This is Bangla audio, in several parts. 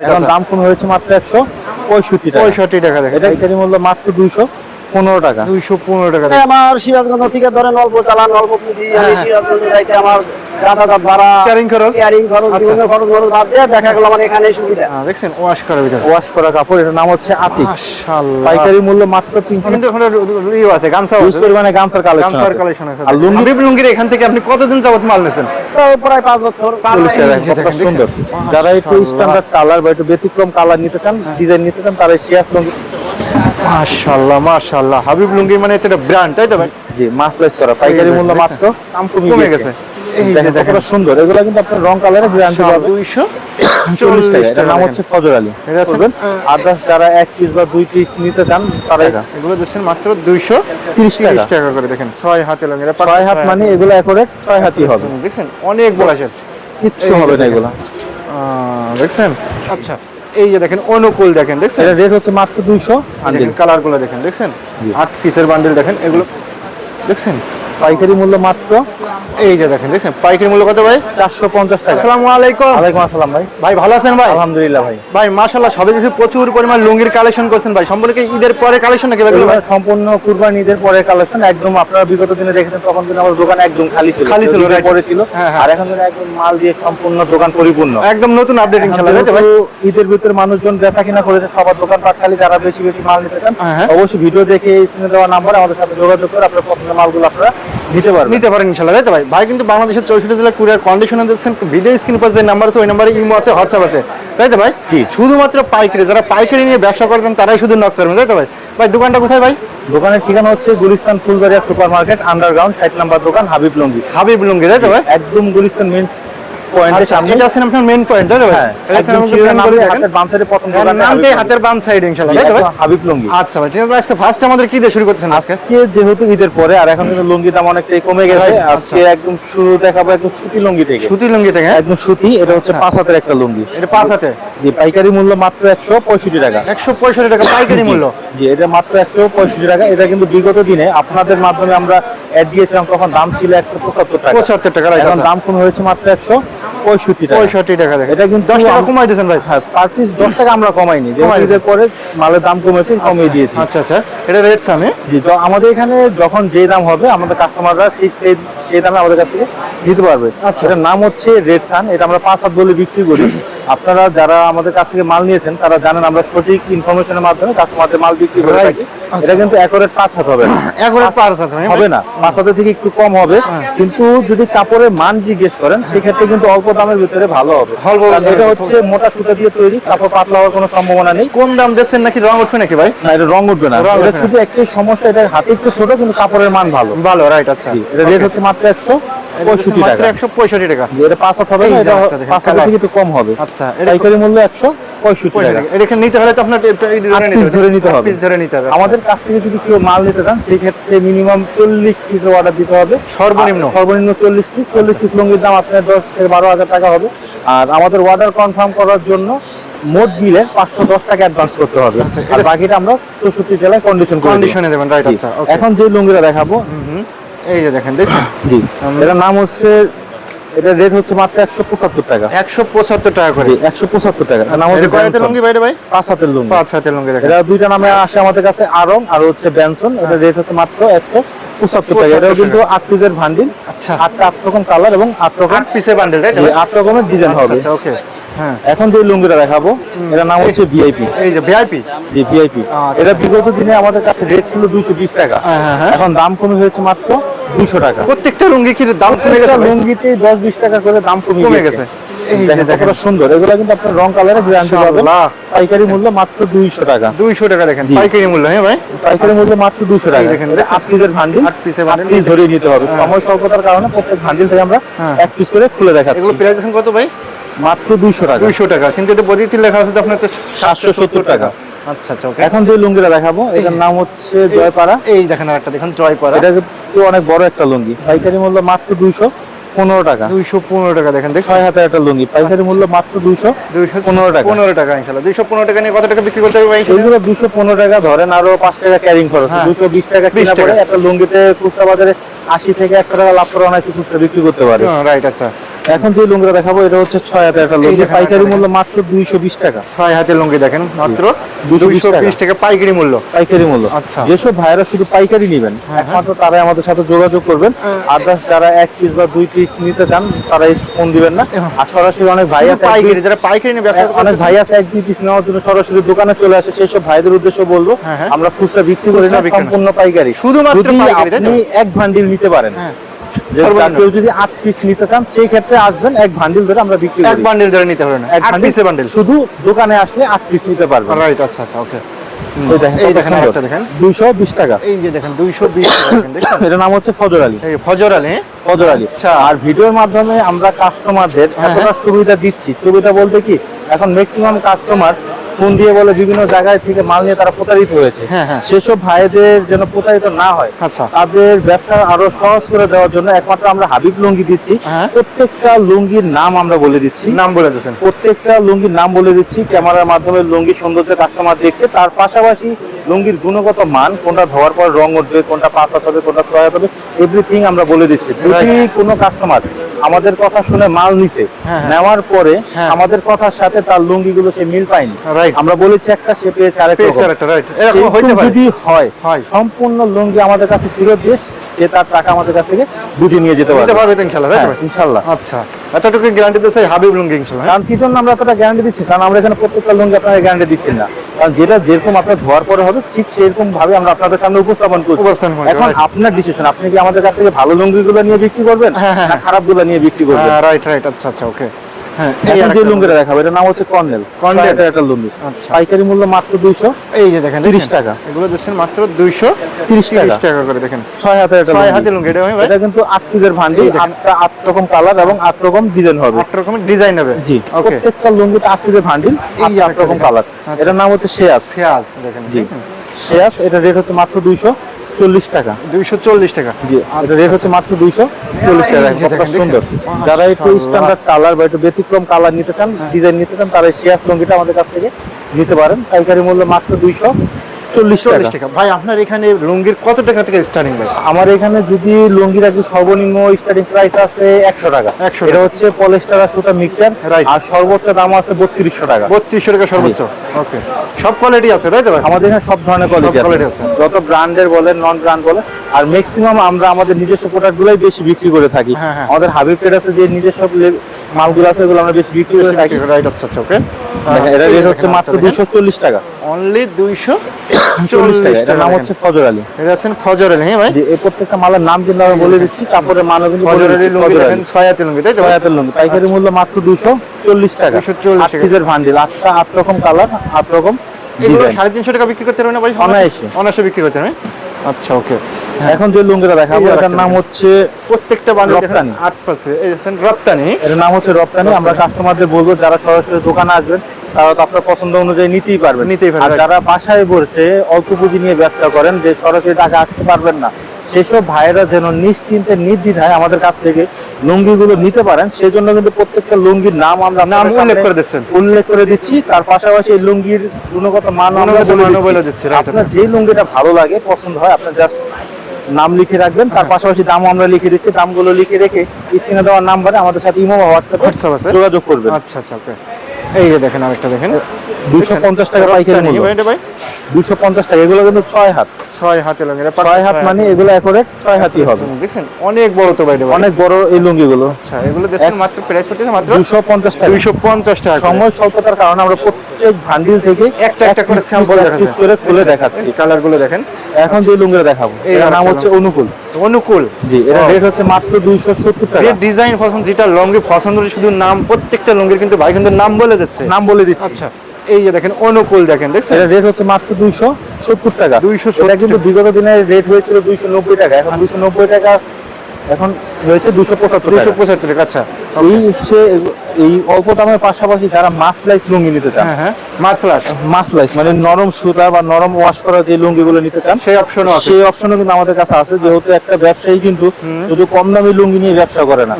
এখন দাম কোন হয়েছে মাত্র একশো পঁয়ষট্টি টাকা। পঁয়ষট্টি টাকা দেখেন। এটা পাইকারি মূল্য মাত্র দুইশো পনেরো টাকা। দুইশো পনেরো টাকা আমার সিরাজগঞ্জ থেকে ধরেন অল্প চালান অল্প পুঁজি আমি সিরাজগঞ্জ যাইতে আমার যাতায়াত ভাড়া Sharing খরচ? খরচ আচ্ছা। বিভিন্ন খরচ খরচ বাদ দিয়ে দেখা গেল আমার এখানে সুবিধা। হ্যাঁ, দেখছেন ওয়াশ করার ভিতরে। ওয়াশ করা কাপড় এটার নাম হচ্ছে আতিক। মাশাআল্লাহ। পাইকারি মূল্য মাত্র তিনশো কিন্তু ওখানে ইয়ে আছে গামছা ইউজ পরিমাণে গামছার কালেকশন গামছার কালেকশন আছে। আর লুঙ্গি হাবিব লুঙ্গির এখান থেকে আপনি কতদিন যাবত মাল নিয়েছেন তো প্রায় পাঁচ বছর। সুন্দর। যারা একটু স্ট্যান্ডার্ড কালার বা একটু ব্যতিক্রম কালার নিতে চান ডিজাইন নিতে চান তারা শিয়াস লুঙ্গি মাশাআল্লাহ মাশাআল্লাহ। হাবিব লুঙ্গি মানে এটা ব্র্যান্ড তাই তো ভাই? জি মাস্টারাইজ করা। পাইকারি মূল্য মাত্র দাম কমে গেছে। গেছে। এই যে দেখেন দেখেন। কতটা সুন্দর। এগুলো কিন্তু আপনার রং কালারে গ্যারান্টি পাবে দুইশো চল্লিশ টাকা। এটার নাম হচ্ছে ফজর আলী এটা করবেন? আদার্স যারা এক পিস বা দুই পিস নিতে চান তারা এগুলো দেখছেন মাত্র দুইশো তিরিশ টাকা। করে দেখেন ছয় হাতে লুঙ্গি এটা ছয় হাত মানে এগুলো একরে ছয় হাতই হবে। দেখছেন অনেক বড় আছে। কিচ্ছু হবে না এগুলো। আহ, দেখছেন? আচ্ছা এই যে দেখেন অনুকূল দেখেন দেখছেন? এটা রেট হচ্ছে মাত্র দুইশো দেখেন কালারগুলো দেখেন দেখছেন। আট পিসের বান্ডেল দেখেন এগুলো দেখছেন? পাইকারি মূল্য মাত্র? এই যে দেখেন দেখছেন পাইকারি মূল্য কত ভাই? চারশো পঞ্চাশ টাকা। আসসালামু আলাইকুম। আসসালাম ভাই। ভাই ভালো আছেন ভাই? আলহামদুলিল্লাহ ভাই। ভাই মাশাআল্লাহ সবে কিছু প্রচুর পরিমাণ লুঙ্গির কালেকশন করছেন ভাই। সম্পূর্ণ ঈদের পরে কালেকশন নাকি ভাই সম্পূর্ণ কুরবানি ঈদের পরে কালেকশন। একদম আপনারা বিগত দিনে দেখেছেন তখন কিন্তু আমার দোকান একদম খালি ছিল। খালি ছিল, পরে ছিল। হ্যাঁ, হ্যাঁ। আর এখন একদম মাল দিয়ে সম্পূর্ণ দোকান পরিপূর্ণ। একদম নতুন আপডেট ইনশাআল্লাহ তাই ভাই? ঈদের ভিতরে মানুষজন বেচা কিনা করেছে সবার দোকান পাট খালি যারা বেশি বেশি মাল নিতে চান হ্যাঁ। অবশ্যই ভিডিও দেখে স্ক্রিনে দেওয়া নাম্বার আমাদের সাথে যোগাযোগ করে আপনার পছন্দের মালগুলো আপনারা নিতে পারবেন। নিতে পারেন তাই তো ভাই? ভাই কিন্তু বাংলাদেশের চৌষট্টি জেলা কুরিয়ার কন্ডিশনে দিচ্ছেন ভিডিও স্ক্রিন পাশে যে নাম্বার আছে ওই নাম্বারে ইমো আছে হোয়াটসঅ্যাপ আছে। তাই তো ভাই। শুধুমাত্র পাইকারি যারা পাইকারি নিয়ে ব্যবসা করতেন তারাই শুধু নক করবেন তাই তো ভাই? ভাই দোকানটা কোথায় ভাই? দোকানের ঠিকানা হচ্ছে Gulistan Fulbaria super market underground site number দোকান হাবিব লঙ্গি। হাবিব লঙ্গি তাই তো ভাই? একদম গুলিস্তান মেন পয়েন্টের সামনে? এটা আছেন আপনার পয়েন্ট তাই হ্যাঁ দিয়ে দেখেন। হাতের বাম সাইডে প্রথম দোকান নামটাই হাতের বাম সাইড ইনশাআল্লাহ তাই তো ভাই? হাবিব লঙ্গি। আচ্ছা ভাই ঠিক আছে আজকে ফার্স্ট আমাদের কি দিয়ে শুরু করতেছেন আজকে? যেহেতু ঈদের পরে আর এখন কিন্তু লুঙ্গি দাম অনেকটাই কমে গেছে আচ্ছা। আজকে একদম শুরু দেখাবো একদম সুতি লুঙ্গি থেকে। সুতি লুঙ্গি থেকে হ্যাঁ? একদম সুতি এটা হচ্ছে আচ্ছা। পাঁচ হাতের একটা লুঙ্গি। এটা পাঁচ হাতে? জি পাইকারি মূল্য মাত্র একশো পঁয়ষট্টি টাকা। একশো পঁয়ষট্টি টাকা পাইকারি মূল্য? জি এটা মাত্র একশো পঁয়ষট্টি টাকা। এটা কিন্তু বিগত দিনে আপনাদের মাধ্যমে আমরা অ্যাড দিয়েছিলাম তখন দাম ছিল একশো পঁচাত্তর টাকা। পঁচাত্তর টাকা এখন দাম কমে হয়েছে মাত্র একশো। পঁয়ষট্টি পঁয়ষট্টি টাকা দেখেন। এটা কিন্তু দশ টাকা কমাই দিয়েছেন ভাই। হ্যাঁ পার পিস দশ টাকা আমরা কমাইনি যেহেতু পরে মালের দাম কমেছে কমিয়ে দিয়েছি। আচ্ছা আচ্ছা। এটা রেট সামে জি আমাদের এখানে যখন যে দাম হবে আমাদের কাস্টমাররা ঠিক সেই সেই দামে আমাদের কাছ থেকে দিতে পারবে। আচ্ছা। এটার নাম হচ্ছে রেড সান এটা আমরা পাঁচ হাত বলে বিক্রি করি। আপনারা যারা আমাদের কাছ থেকে মাল নিয়েছেন তারা জানেন আমরা সঠিক ইনফরমেশনের মাধ্যমে কাস্টমারদের মাল বিক্রি করে. থাকি। এটা কিন্তু একরেট পাঁচ হাত হবে না। পাঁচ হাত হবে না? পাঁচ হাতের থেকে একটু কম হবে। হ্যাঁ। কিন্তু যদি কাপড়ের মান জিজ্ঞেস করেন সেক্ষেত্রে কিন্তু অল্প দামের ভিতরে ভালো হবে। এটা হচ্ছে মোটা সুতা দিয়ে তৈরি কাপড় পাতলা হওয়ার কোনো সম্ভাবনা নেই। কোন দাম দিচ্ছেন নাকি রং উঠবে নাকি ভাই? না এটা রং উঠবে না। এটা শুধু একটাই সমস্যা এটা হাতে একটু ছোট কিন্তু কাপড়ের মান ভালো। ভালো রাইট আচ্ছা। এটা রেট হচ্ছে মাত্র একশো। পঁয়ষট্টি টাকা। একশো পঁয়ষট্টি টাকা। এটা পাঁচ হাত হবে না এটা পাঁচ থেকে একটু কম হবে। আচ্ছা পাইকারি মূল্য একশো পঁয়ষট্টি টাকা। এটা এখানে নিতে হলে তো আপনার ধরে নিতে হবে। পিস ধরে নিতে হবে। আমাদের কাছ থেকে যদি কেউ মাল নিতে চান সেই ক্ষেত্রে মিনিমাম চল্লিশ পিস অর্ডার দিতে হবে। সর্বনিম্ন? সর্বনিম্ন চল্লিশ পিস চল্লিশ পিস লুঙ্গির দাম আপনার দশ থেকে বারো হাজার টাকা হবে। আর আমাদের অর্ডার কনফার্ম করার জন্য মোট বিলে পাঁচশো দশ টাকা অ্যাডভান্স করতে হবে। আচ্ছা, আর বাকিটা আমরা চৌষট্টি জেলায় কন্ডিশন। কন্ডিশনে দেবেন রাইট আচ্ছা এখন যে লুঙ্গিটা দেখাবো। এই যে দেখেন দেখছেন? জি। এটার নাম হচ্ছে এটা রেট হচ্ছে মাত্র একশো পঁচাত্তর টাকা। একশো পঁচাত্তর টাকা করে। একশো পঁচাত্তর টাকা। নাম হচ্ছে কয় হাতের লুঙ্গি বাইরে ভাই? পাঁচ হাতের লুঙ্গি। পাঁচ হাতের লুঙ্গি এটা দুইটা নামে আসে আমাদের কাছে আরং আর হচ্ছে ব্যানসন এটা রেট হচ্ছে মাত্র একশো পঁচাত্তর টাকা। এটাও কিন্তু আট পিসের ভান্ডিল আচ্ছা। আটটা আট রকম কালার এবং আট রকম আট পিসের বান্ডেল আট রকমের ডিজাইন হবে। আচ্ছা ওকে হ্যাঁ। এখন যে লুঙ্গিটা দেখাবো এটার নাম হচ্ছে ভিআইপি এই যে ভিআইপি জি ভিআইপি আচ্ছা। এটা বিগত দিনে আমাদের কাছে রেট ছিল দুইশো বিশ টাকা। হ্যাঁ, হ্যাঁ। এখন দাম কমে হয়েছে মাত্র দুইশো টাকা। প্রত্যেকটা লুঙ্গি কি দাম কমে গেছে? লুঙ্গিতে দশ বিশ টাকা করে দাম কমে গেছে। সুন্দর। এগুলো কিন্তু আপনার রং কালারে গ্যারান্টি পাবেন। পাইকারি মূল্য মাত্র দুইশো টাকা। দুইশো টাকা দেখেন। পাইকারি মূল্য হ্যাঁ ভাই? পাইকারি মূল্য মাত্র দুশো টাকা। দেখেন, এটা আট পিসের ভান্ডিল আট পিসের আট ধরে নিতে হবে। সময় স্বল্পতার কারণে প্রত্যেক ভান্ডিল থেকে আমরা। এক পিস করে খুলে দেখাচ্ছি। এগুলো প্রাইস কত ভাই? মাত্র দুইশো টাকা। দুইশো টাকা। কিন্তু এটা বডিতে লেখা আছে আপনার তো সাতশো সত্তর টাকা। আচ্ছা আচ্ছা ওকে। এখন যে লুঙ্গিটা দেখাবো এটার নাম হচ্ছে জয়পাড়া। এই দেখেন আরেকটা দেখুন জয় করা এটা কিন্তু অনেক বড় একটা লুঙ্গি। পাইকারি মূল্য মাত্র দুইশো পনেরো টাকা। দুইশো পনেরো টাকা দেখেন দেখছেন? ছয় হাতের একটা লুঙ্গি। পাইকারি মূল্য মাত্র দুইশো দুইশো পনেরো টাকা। পনেরো টাকা ইনশাল্লাহ দুইশো পনেরো টাকা নিয়ে কত টাকা বিক্রি করতে হবে ভাই এইগুলো দুশো পনেরো টাকা ধরেন আরও পাঁচ টাকা ক্যারিং খরচ। হ্যাঁ। দুশো বিশ টাকা 20 কিনা টাকা। একটা লুঙ্গিতে খুচরা বাজারে আশি থেকে একশো টাকা লাভ করে অনায়াসে খুচরা বিক্রি করতে পারে। রাইট আচ্ছা। এখন যে লুঙ্গিটা দেখাবো এটা হচ্ছে ছয় হাজার একটা লুঙ্গি। পাইকারি মূল্য মাত্র দুইশো বিশ টাকা। ছয় হাতের লুঙ্গি দেখেন মাত্র 220 দুইশো বিশ টাকা। পাইকারি মূল্য। পাইকারি মূল্য। আচ্ছা। যেসব ভাইরা শুধু পাইকারি নেবেন হ্যাঁ, একমাত্র তারাই আমাদের সাথে যোগাযোগ করবেন। আদার্স যারা এক পিস বা দুই পিস নিতে চান তারা ফোন দিবেন না। আর সরাসরি অনেক ভাই আছে পাইকারি যারা পাইকারি ব্যবসা অনেক ভাই আছে এক দুই পিস নেওয়ার জন্য সরাসরি দোকানে চলে আসে। সেই সব ভাইদের উদ্দেশ্য বলব হ্যাঁ, হ্যাঁ। আমরা খুচরা বিক্রি করি না সম্পূর্ণ পাইকারি। শুধুমাত্র? আপনি এক ভান্ডিল নিতে পারেন। হ্যাঁ। যে সর্বনিম্ন। কেউ যদি আট পিস নিতে চান সেই ক্ষেত্রে আসবেন এক ভান্ডিল ধরে আমরা বিক্রি এক করি। ধরে নিতে হবে এক এক পিসে বান্ডেল শুধু দোকানে আসলে আট পিস নিতে পারবেন। রাইট আচ্ছা ওকে হ্যাঁ? আর ভিডিওর মাধ্যমে আমরা কাস্টমারদের হ্যাঁ, এতটা সুবিধা দিচ্ছি। সুবিধা বলতে কি এখন ম্যাক্সিমাম কাস্টমার ফোন দিয়ে বলে বিভিন্ন জায়গায় থেকে মাল নিয়ে তারা প্রতারিত হয়েছে হ্যাঁ, হ্যাঁ। সেসব ভাইদের যেন প্রতারিত না হয় আচ্ছা। তাদের ব্যবসা আরও সহজ করে দেওয়ার জন্য একমাত্র আমরা হাবিব লুঙ্গি দিচ্ছি হ্যাঁ। প্রত্যেকটা লুঙ্গির নাম আমরা বলে দিচ্ছি নাম বলে দিয়েছেন প্রত্যেকটা লুঙ্গির নাম বলে দিচ্ছি ক্যামেরার মাধ্যমে লুঙ্গি সৌন্দর্য কাস্টমার দেখছে তার পাশাপাশি লুঙ্গির গুণগত মান কোনটা ধোয়ার পর রং উঠবে কোনটা পাঁচ হাত হবে কোনটা ছয় হাত হবে এভরিথিং আমরা বলে দিচ্ছি যদি কোনো কাস্টমার আমাদের কথা শুনে মাল নিছে। নেওয়ার পরে। আমাদের কথার সাথে তার লুঙ্গিগুলো সে মিল পায়নি আমরা বলেছি একটা সে পেয়েছে। আরেকটা. এরকম হইতে পারে। যদি হয়। সম্পূর্ণ লুঙ্গি আমাদের কাছে ফেরত দিয়ে সে তার টাকা আমাদের কাছ থেকে বুঝে নিয়ে যেতে পারবে ইনশাল্লাহ হ্যাঁ, আচ্ছা এতটুকু গ্যারান্টি দিচ্ছে হাবিব লুঙ্গি ইনশাল্লাহ হ্যাঁ? কারণ কি জন্য আমরা এতটা গ্যারান্টি দিচ্ছি কারণ আমরা এখানে প্রত্যেকটা লুঙ্গি গ্যারান্টি না কারণ যেটা যেরকম আপনার ধোয়ার পরে হবে ঠিক সেরকম ভাবে আমরা আপনাদের সামনে উপস্থাপন করছি এখন আপনার ডিসিশন আপনি কি আমাদের কাছ থেকে ভালো লুঙ্গি গুলো নিয়ে বিক্রি করবেন না হ্যাঁ। খারাপগুলো নিয়ে বিক্রি করবেন রাইট রাইট আচ্ছা আচ্ছা ওকে হ্যাঁ এখন যে লুঙ্গিটা দেখাবো এটার নাম হচ্ছে কর্নেল। কর্নেল। কর্নেল একটা লুঙ্গি। পাইকারি মূল্য মাত্র দুইশো এই যে দেখেন 30 টাকা। এগুলো দিচ্ছেন মাত্র দুইশো তিরিশ টাকা। টাকা করে দেখেন। ছয় হাতের একটা ছয় লুঙ্গি। লুঙ্গি এটা এটা কিন্তু আট পিসের ভান্ডি আটটা আট রকম কালার এবং আট রকম ডিজাইন হবে। আট রকমের ডিজাইন হবে। জি। প্রত্যেকটা লুঙ্গিতে আট পিসের ভান্ডিল এই এই আট রকম কালার। আচ্ছা। এটার নাম হচ্ছে পেঁয়াজ দেখেন। জি। শেয়াস এটা রেট হচ্ছে মাত্র দুইশো। চল্লিশ টাকা। দুইশো চল্লিশ টাকা। রেট হচ্ছে মাত্র দুইশো চল্লিশ টাকা সুন্দর। যারা একটু। স্ট্যান্ডার্ড কালার বা একটু ব্যতিক্রম কালার নিতে চান ডিজাইন নিতে চান তারা শেয়ার লুঙ্গিটা আমাদের কাছ থেকে নিতে পারেন। পাইকারি মূল্য মাত্র দুইশো। চল্লিশ টাকা। ভাই আপনার এখানে লুঙ্গির কত টাকা থেকে স্টার্টিং ভাই? আমার এখানে যদি লুঙ্গির একটু সর্বনিম্ন স্টার্টিং প্রাইস আছে একশো টাকা। 100 এটা হচ্ছে পলেস্টার আর সুতা মিক্সচার আর সর্বোচ্চ দাম আছে বত্রিশশো টাকা। বত্রিশশো টাকা সর্বোচ্চ। ওকে সব কোয়ালিটি আছে তাই তো ভাই? আমাদের এখানে সব ধরনের কোয়ালিটি আছে। আছে। যত ব্র্যান্ডের বলেন নন ব্র্যান্ড বলেন আর ম্যাক্সিমাম আমরা আমাদের নিজস্ব প্রোডাক্ট গুলাই বেশি বিক্রি করে থাকি। হ্যাঁ, হ্যাঁ। আমাদের হাবিব ট্রেডার্সে যে নিজস্ব মালগুলো আছে ওগুলো আমরা বেশি বিক্রি করে থাকি। রাইট আচ্ছা আচ্ছা ওকে এটা রেট হচ্ছে মাত্র দুইশো চল্লিশ টাকা। অনলি দুইশো চল্লিশ টাকা চল্লিশ এটার নাম হচ্ছে ফজর আলী এটা আছেন ফজর আলী হ্যাঁ ভাই? এই প্রত্যেকটা মালের নাম কিন্তু আমরা বলে দিচ্ছি কাপড়ের মানও কিন্তু ফজর আলী লুঙ্গি দেখেন আলী। ছয় হাতের লুঙ্গি তাই তো? ছয় হাতের লুঙ্গি পাইকারি মূল্য মাত্র দুশো চল্লিশ টাকা। 240 আট টাকা। পিসের ভান্ডিল আটটা আট রকম কালার আট রকম এগুলো সাড়ে তিনশো টাকা বিক্রি করতে পারবেন না ভাই? অনায়াসে। অনায়াসে বিক্রি করতে পারবেন। আচ্ছা ওকে এখন যে লুঙ্গিটা দেখাবো এটার নাম হচ্ছে প্রত্যেকটা বান্ডেল রপ্তানি। আট পাশে। রপ্তানি। এর নাম হচ্ছে রপ্তানি। আমরা কাস্টমারদের বলব যারা সরাসরি দোকানে আসবেন তারা তো আপনার পছন্দ অনুযায়ী নিতেই পারবেন। নিতেই পারবেন, আর যারা বাসায় বসে অল্প পুঁজি নিয়ে ব্যবসা করেন যে সরাসরি টাকা আসতে পারবেন না সেসব ভাইয়েরা যেন নিশ্চিন্তে নির্দ্বিধায় আমাদের কাছ থেকে লুঙ্গিগুলো নিতে পারেন সেই জন্য কিন্তু প্রত্যেকটা লুঙ্গির নাম আমরা নাম উল্লেখ করে দিচ্ছেন। উল্লেখ করে দিচ্ছি। তার পাশাপাশি এই লুঙ্গির গুণগত মান আমরা বলে দিচ্ছি। দিচ্ছি, আপনার যে লুঙ্গিটা ভালো লাগে পছন্দ হয় আপনার জাস্ট নাম লিখে রাখবেন। তার হ্যাঁ। পাশাপাশি দামও আমরা লিখে দিচ্ছি। দামগুলো লিখে রেখে স্ক্রিনে দেওয়ার নাম্বারে আমাদের সাথে ইমো বা WhatsApp হোয়াটসঅ্যাপে আছে? যোগাযোগ করবেন। আচ্ছা আচ্ছা এই যে দেখেন আরেকটা দেখেন। দুশো পঞ্চাশ টাকা পাইকারি মূল্য। ভাই? দুশো পঞ্চাশ টাকা এগুলো কিন্তু ছয় হাত। ছয় হাতে লুঙ্গি ছয় হাত মানে এগুলো একরে ছয় হাতই হবে। দেখছেন? অনেক বড় তো অনেক বড় এই লুঙ্গিগুলো। আচ্ছা এগুলো দেখছেন মাত্র প্রাইস পড়তেছে মাত্র দুশো পঞ্চাশ টাকা। দুইশো পঞ্চাশ টাকা সময় স্বল্পতার কারণে আমরা প্রত্যেক ভান্ডিল থেকে একটা একটা করে এক piece sample এক দেখা piece যায়। করে খুলে দেখাচ্ছি। এই কালারগুলো দেখেন। এখন যে লুঙ্গিটা দেখাবো এর নাম হচ্ছে অনুকূল। অনুকূল। জি এর রেট হচ্ছে মাত্র দুইশো সত্তর যে ডিজাইন পছন্দ যেটা লঙ্গি পছন্দ শুধু নাম প্রত্যেকটা লঙ্গির কিন্তু ভাই কিন্তু নাম বলে দিচ্ছে। নাম বলে দিচ্ছি। আচ্ছা। এই যে দেখেন অনুকূল দেখেন দেখছেন? এর রেট হচ্ছে মাত্র দুইশো সত্তর টাকা। 270 এটা কিন্তু বিগত দিনের রেট হয়েছিল দুইশো নব্বই টাকা। এখন দুইশো নব্বই টাকা এখন হয়েছে দুশো পঁচাত্তর টাকা। পঁচাত্তর আচ্ছা এই হচ্ছে এই অল্প দামের পাশাপাশি যারা মাসলাইস লুঙ্গি নিতে চান হ্যাঁ হ্যাঁ মাসলাইস মানে নরম সুতা বা নরম ওয়াশ করা যে লুঙ্গিগুলো নিতে চান সেই অপশনও আছে। সেই অপশনও কিন্তু আমাদের কাছে আছে যেহেতু একটা ব্যবসায়ী কিন্তু শুধু কম দামি লুঙ্গি নিয়ে ব্যবসা করে না।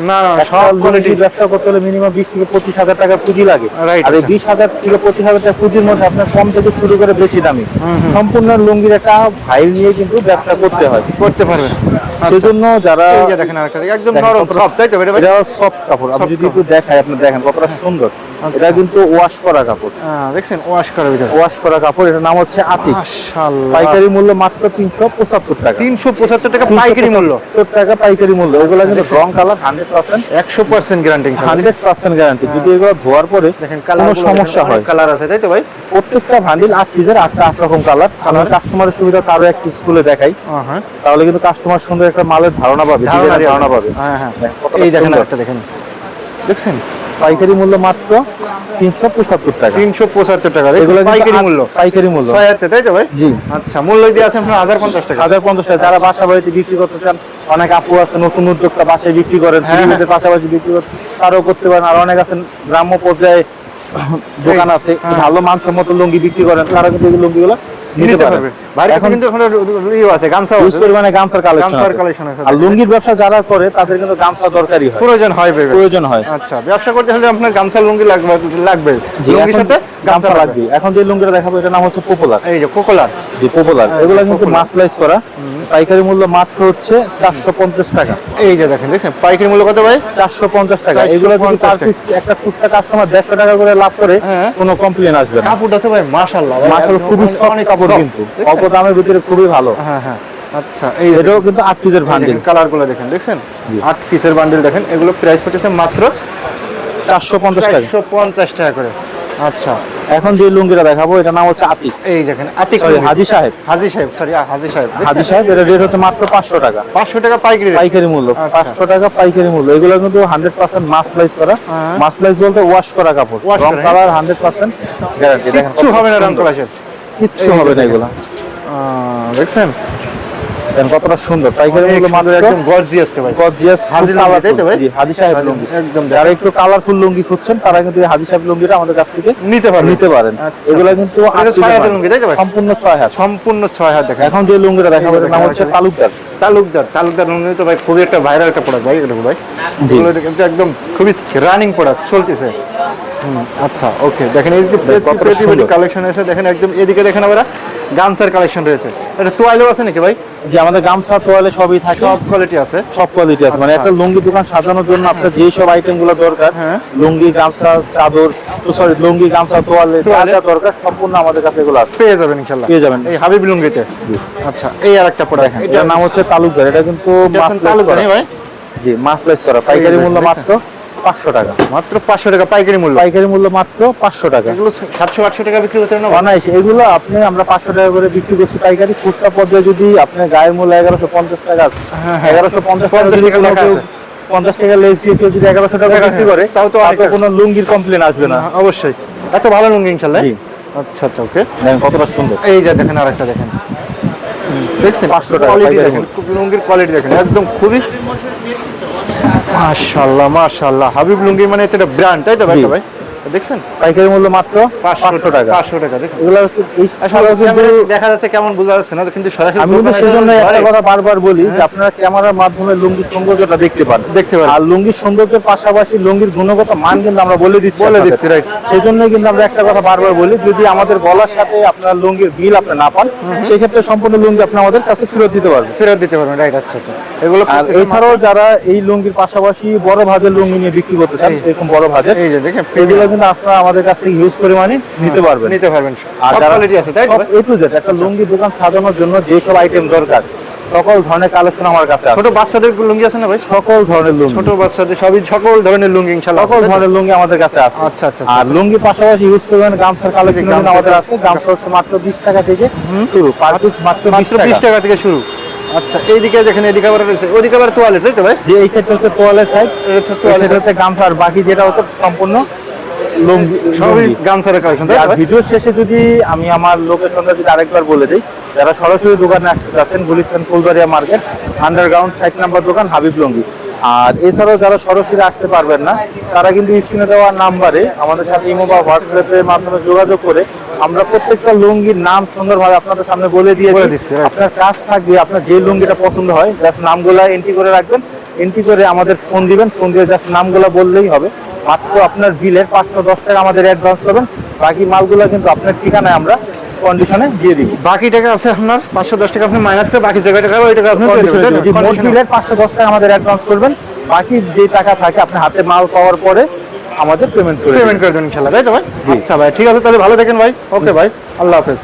সব quality- ব্যবসা করতে হলে মিনিমাম বিশ থেকে পঁচিশ হাজার টাকা পুঁজি লাগে। আর এই আচ্ছা। বিশ হাজার থেকে পঁচিশ হাজার টাকা পুঁজির মধ্যে আপনার কম থেকে শুরু করে বেশি দামি। সম্পূর্ণ লুঙ্গির একটা ফাইল নিয়ে কিন্তু ব্যবসা করতে হয়। করতে পারবেন। আচ্ছা। সেজন্য যারা যে দেখেন আরেকটা একদম নরম সফট তাই তো এটা সফট কাপড়। আমি যদি একটু দেখাই আপনি দেখেন কতটা সুন্দর। এটা কিন্তু ওয়াশ করা কাপড়। হ্যাঁ, দেখছেন? ওয়াশ করার ভিতরে। ওয়াশ করা কাপড় এটার নাম হচ্ছে আতিক। মাশাআল্লাহ। পাইকারি মূল্য মাত্র তিনশো পঁচাত্তর টাকা। তিনশো পঁচাত্তর টাকা পাইকারি মূল্য। সত্তর টাকা পাইকারি মূল্য। এগুলো কিন্তু রং কালার হান্ড্রেড পার্সেন্ট একশো percent guarantee hundred percent guarantee যদি এগুলো ধোয়ার পরে দেখেন কোনো সমস্যা হয়। কালার আছে তাই তো ভাই? প্রত্যেকটা ভান্ডিল আট পিসের আটটা আট রকম কালার কাস্টমারের সুবিধা তারও একটু স্কুলে দেখাই। হ্যাঁ তাহলে কিন্তু কাস্টমার সুন্দর একটা মালের ধারণা পাবে। ডিজাইনের ধারণা পাবে হ্যাঁ হ্যাঁ। এই দেখেন একটা দেখেন। দেখছেন? পাইকারি মূল্য মাত্র তিনশো পঁচাত্তর টাকা। তিনশো পঁচাত্তর টাকা। এগুলো পাইকারি মূল্য। পাইকারি মূল্য। তাই তো ভাই? জি। আচ্ছা মূল্য দিয়ে আছে আপনার হাজার পঞ্চাশ টাকা। হাজার পঞ্চাশ টাকা। যারা বাসা বাড়িতে বিক্রি করতে চান অনেক আপু আছে নতুন উদ্যোক্তা বাসায় বিক্রি করেন হ্যাঁ, পাশাপাশি বিক্রি করতে তারাও করতে পারেন। আর অনেক আছেন গ্রাম্য পর্যায়ে দোকান আছে হ্যাঁ। ভালো মানসম্মত লুঙ্গি বিক্রি করেন তারা কিন্তু এই লুঙ্গিগুলো নিতে পারবে পারবে এখন কিন্তু এখন আছে গামছা হিউজ পরিমাণে গামছার কালেকশন গামছার collection আছে। আর লুঙ্গির ব্যবসা যারা করে তাদের কিন্তু গামছা দরকারি হয়। প্রয়োজন হয় প্রয়োজন হয়। আচ্ছা ব্যবসা করতে হলে আপনার গামছা লুঙ্গি লাগবে লাগবে। লুঙ্গির সাথে গামছা লাগবে। এখন যে লুঙ্গিটা দেখাবো এটার নাম হচ্ছে পপুলার। এই যে কোকোলার যে পপুলার। এগুলো কিন্তু মাসলাইজ করা। পাইকারি মূল্য মাত্র হচ্ছে চারশো পঞ্চাশ টাকা। এই যে দেখেন দেখছেন পাইকারি মূল্য কত ভাই? চারশো পঞ্চাশ টাকা। এগুলো একটা খুচরা কাস্টমার দেড়শো টাকা করে লাভ করে হ্যাঁ। কোনো কমপ্লেন আসবে না। কাপড়টা তো ভাই মাশাআল্লাহ। ভাই, মাসাল খুবই অনেক কাপড় কিন্তু। অল্প দামের ভিতরে খুবই ভালো। হ্যাঁ হ্যাঁ। আচ্ছা এই এটাও কিন্তু আট পিসের ভান্ডিল কালারগুলো দেখেন দেখছেন আট পিসের বান্ডিল দেখেন এগুলো প্রাইস পড়তেছে মাত্র চারশো পঞ্চাশ টাকা। চারশো পঞ্চাশ টাকা করে। আচ্ছা এখন যে লুঙ্গিটা দেখাবো এটা নাম হচ্ছে আতিক। এই দেখেন আতিক হাজি সাহেব। হাজি সাহেব সরি হাজি সাহেব। হাজি সাহেব এটা রেট হচ্ছে মাত্র পাঁচশো টাকা। পাঁচশো টাকা পাইকারি পাইকারি মূল্য আচ্ছা। পাঁচশো টাকা পাইকারি মূল্য। এগুলো কিন্তু হান্ড্রেড পার্সেন্ট মাসলাইজ করা। হ্যাঁ। মাসলাইজ বলতে ওয়াশ করা কাপড়। রং কালার হান্ড্রেড পার্সেন্ট গ্যারান্টি দেখেন কত হবে না রং। কলাসের কিচ্ছু হবে না এগুলো। দেখছেন? দেখেন কতটা সুন্দর। পাইকারি মূল্য মাত্র একদম গর্জিয়াস ভাই। গর্জিয়াস হাজি লুঙ্গি, তাই তো ভাই? হাজি সাহেব লুঙ্গি। একদম যারা একটু কালারফুল লুঙ্গি খুঁজছেন তারা কিন্তু হাজি সাহেব লুঙ্গিটা আমাদের কাছ থেকে নিতে পারবেন। নিতে পারেন। আচ্ছা। এগুলো কিন্তু সম্পূর্ণ ছয় হাত। সম্পূর্ণ ছয় হাত দেখেন। এখন যে লুঙ্গিটা দেখাবো এটার নাম হচ্ছে তালুকদার। তালুকদার। তালুকদার লুঙ্গি তো ভাই খুবই একটা ভাইরাল একটা প্রোডাক্ট ভাই এটা ভাই। কিন্তু একদম খুবই রানিং প্রোডাক্ট চলতেছে। আচ্ছা ওকে দেখেন এই সুন্দর। কালেকশন আছে দেখেন একদম এদিকে দেখেন আমরা গামছার কালেকশন রয়েছে। এটা তোয়াইলেও আছে নাকি ভাই? যে আমাদের গামছা তোয়ালে সবই থাকে। সব কোয়ালিটি আছে? সব কোয়ালিটি আছে। মানে আচ্ছা। একটা লুঙ্গি দোকান সাজানোর জন্য আপনার যেই সব আইটেমগুলো দরকার হ্যাঁ। লুঙ্গি গামছা চাদর সরি লুঙ্গি গামছা তোয়ালে যা দরকার সম্পূর্ণ আমাদের কাছে এগুলো আছে। পেয়ে যাবেন ইনশাল্লাহ। পেয়ে যাবেন। এই হাবিব লুঙ্গিতে? আচ্ছা এই আর একটা প্রোডাক্ট এটার নাম হচ্ছে তালুকদার। এটা কিন্তু তালুকদার, ভাই? জি মাসলাইজ করা। পাইকারি মূল্য। মাত্র পাঁচশো টাকা। মাত্র পাঁচশো টাকা পাইকারি মূল্য। পাইকারি মূল্য মাত্র পাঁচশো টাকা। এগুলো সাতশো আটশো টাকা বিক্রি করতে অনায়াসে। এগুলো আপনি আমরা পাঁচশো টাকা করে বিক্রি করছি পাইকারি। খুচরা পর্যায়ে যদি আপনার গায়ের মূল্য এগারোশো পঞ্চাশ টাকা হ্যাঁ, হ্যাঁ। এগারোশো পঞ্চাশ টাকা 50 যদি টাকা কোনো লেখা কেউ আছে। পঞ্চাশ টাকা লেস দিয়ে কেউ যদি এগারোশো টাকা বিক্রি করে তাও তো তাতে কোনো লুঙ্গির কমপ্লেন আসবে না। অবশ্যই। এত ভালো লুঙ্গি ইনশাল্লাহ। আচ্ছা আচ্ছা ওকে। দেখেন কতটা সুন্দর। এই যে দেখেন আরেকটা দেখেন। দেখছেন? 500 টাকা দেখেন। লুঙ্গির কোয়ালিটি দেখেন। একদম খুবই মাশাআল্লাহ মাশাআল্লাহ। হাবিব লুঙ্গি মানে এটা ব্র্যান্ড তাই তো ভাই ভাই? দেখছেন? পাইকারি মূল্য মাত্র পাঁচশো টাকা। পাঁচশো টাকা ক্যামেরায় দেখা যাচ্ছে কেমন বোঝা যাচ্ছে না কিন্তু সরাসরি আমি কিন্তু দোকানে সেই জন্য এসে একটা কথা বারবার বলি যে আপনারা ক্যামেরার মাধ্যমে লুঙ্গির সৌন্দর্যটা দেখতে পান। দেখতে পারেন। আর লুঙ্গির সৌন্দর্যের পাশাপাশি লুঙ্গির গুণগত মান কিন্তু আমরা বলে দিচ্ছি বলে দিচ্ছি, right. সেই কিন্তু আমরা একটা কথা বারবার বলি যদি আমাদের বলার সাথে আপনার লুঙ্গির বিল আপনি না পান সেই ক্ষেত্রে সম্পূর্ণ লুঙ্গি আপনি আমাদের কাছে ফেরত দিতে পারবেন। ফেরত দিতে পারবেন রাইট আচ্ছা আচ্ছা। এগুলো আর এছাড়াও যারা এই লুঙ্গির পাশাপাশি বড় ভাজের লুঙ্গি নিয়ে বিক্রি করতে চান এরকম বড় ভাজের এই যে দেখেন কিন্তু আপনারা আমাদের কাছ থেকে ইউজ পরিমাণে নিতে পারবেন। নিতে পারবেন। আর কোয়ালিটি আছে তাই এ টু জেড একটা লুঙ্গি দোকান সাজানোর জন্য যে সব আইটেম দরকার সকল ধরনের কালেকশন আমার কাছে আছে। ছোট বাচ্চাদের লুঙ্গি আছে না ভাই? সকল ধরনের লুঙ্গি। ছোট বাচ্চাদের সবই সকল ধরনের লুঙ্গি ইনশাআল্লাহ সকল ধরনের লুঙ্গি আমাদের কাছে আছে। আচ্ছা, আচ্ছা, আর লুঙ্গি পাশাপাশি ইউজ পরিমাণ গামছার কালেকশন আমাদের আছে। গামছা হচ্ছে মাত্র বিশ টাকা থেকে শুরু পার পিস মাত্র বিশ মাত্র বিশ টাকা। টাকা থেকে শুরু। আচ্ছা এইদিকে দেখেন এদিকে আবার রয়েছে ওদিকে আবার তোয়ালেট তাই তো ভাই? এই সাইডটা হচ্ছে তোয়ালের সাইড এটা হচ্ছে তোয়ালে হচ্ছে গামছা আর বাকি যেটা হচ্ছে সম্পূর্ণ লুঙ্গি সবই গামছার কালেকশন আর ভাই? ভিডিও শেষে যদি আমি আমার লোকেশনটা যদি আরেকবার বলে দিই যারা সরাসরি দোকানে আসতে চাচ্ছেন গুলিস্তান ফুলবাড়িয়া মার্কেট আন্ডারগ্রাউন্ড ষাট নাম্বার দোকান হাবিব লঙ্গি আর এছাড়াও যারা সরাসরি আসতে পারবেন না তারা কিন্তু স্ক্রিনে দেওয়া নাম্বারে আমাদের সাথে ইমো বা হোয়াটসঅ্যাপের মাধ্যমে যোগাযোগ করে আমরা প্রত্যেকটা লুঙ্গির নাম সুন্দরভাবে আপনাদের সামনে বলে দিয়ে বলে। দিচ্ছি, আপনার কাজ থাকবে আপনার যে লুঙ্গিটা পছন্দ হয় জাস্ট নামগুলা এন্ট্রি করে রাখবেন এন্ট্রি করে আমাদের ফোন দিবেন ফোন দিয়ে জাস্ট নামগুলা বললেই হবে মাত্র আপনার বিলের পাঁচশো দশ টাকা আমাদের অ্যাডভান্স করবেন বাকি মালগুলো কিন্তু আপনার ঠিকানায় আমরা কন্ডিশনে দিয়ে দিব। বাকি টাকা আছে আপনার পাঁচশো দশ টাকা আপনি মাইনাস করে বাকি জায়গায় টাকা ওই টাকা আপনি মোট বিলের পাঁচশো দশ টাকা আমাদের অ্যাডভান্স করবেন। বাকি যে টাকা থাকে আপনি হাতে মাল পাওয়ার পরে আমাদের পেমেন্ট করে পেমেন্ট করে দেবেন ইনশাল্লাহ তাই তো ভাই? আচ্ছা ভাই ঠিক আছে তাহলে ভালো থাকেন ভাই। ওকে ভাই আল্লাহ হাফেজ।